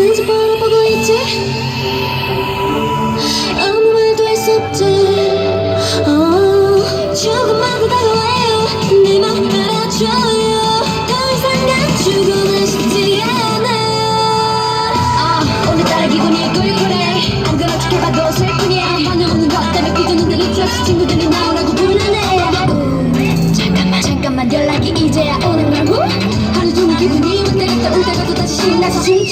그저 바라보고 있지? 아무 말도 할 수 없지. 어, 조금만 더 다가와요. 내맘 알아줘요. 더 이상 감추고는 싶지 않아 오늘따라 기분이 꿀꿀해. 안 그렇게 봐도 슬프니. 아빠는 오는 것 때문에 비도 눈을 잊혔지 친구들 みんな写真